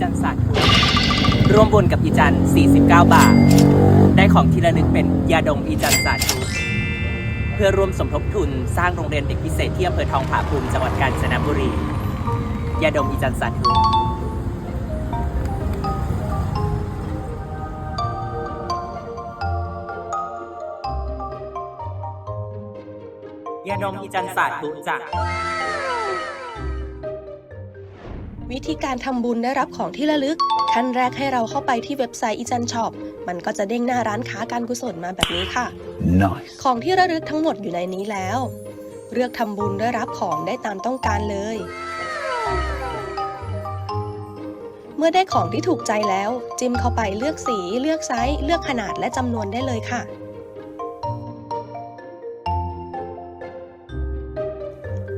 จันสาธุร่วมบุญกับอีจัน 49 บาท ได้ของที่ระลึกเป็นยาดมอีจันสาธุเพื่อร่วมสมทบทุนสร้างโรงเรียนเด็กพิเศษที่อำเภอทองผาภูมิจังหวัดกาญจนบุรียาดมอีจันสาธุยาดมอีจันสาธุจ้ะ วิธีการทำบุญได้รับของที่ระลึก ขั้นแรกให้เราเข้าไปที่เว็บไซต์อีจันช็อปมันก็จะเด้งหน้าร้านค้าการกุศลมาแบบนี้ค่ะ Nice. ของที่ระลึกทั้งหมดอยู่ในนี้แล้ว เลือกทำบุญได้รับของได้ตามต้องการเลย เมื่อได้ของที่ถูกใจแล้ว จิ้มเข้าไปเลือกสี เลือกไซส์ เลือกขนาดและจำนวนได้เลยค่ะ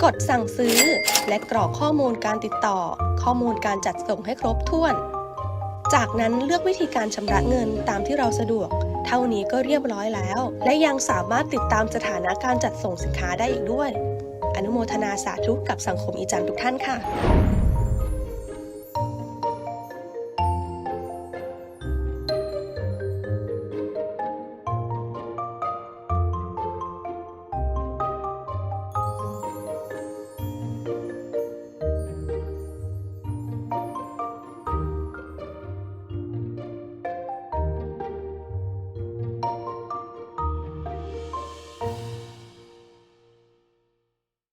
กดสั่งซื้อ และกรอกข้อมูลการติดต่อ ข้อมูลการจัดส่งให้ครบถ้วน จากนั้นเลือกวิธีการชำระเงินตามที่เราสะดวก เท่านี้ก็เรียบร้อยแล้ว และยังสามารถติดตามสถานะการจัดส่งสินค้าได้อีกด้วย อนุโมทนาสาธุกับสังคมอีจันทุกท่านค่ะ